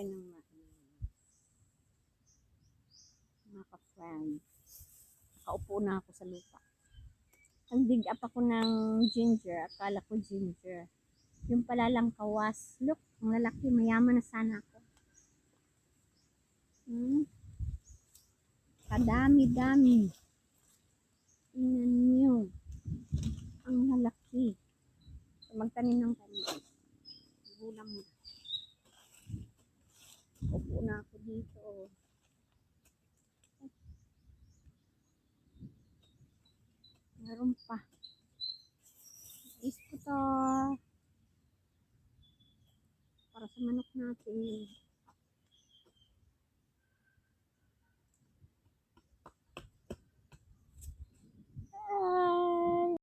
tayo ng ano, mga ka-friends. Nakaupo na ako sa lupa. Ang big up ako ng ginger. Akala ko ginger. Yung pala lang kawas. Look, ang lalaki. Mayaman na sana ako. Hmm? Kadami-dami. Tingnan nyo. Ang lalaki. So, magtanim ng tanim. Nakaupo na ako dito. Oh. Meron pa. Is to. Para sa manok natin.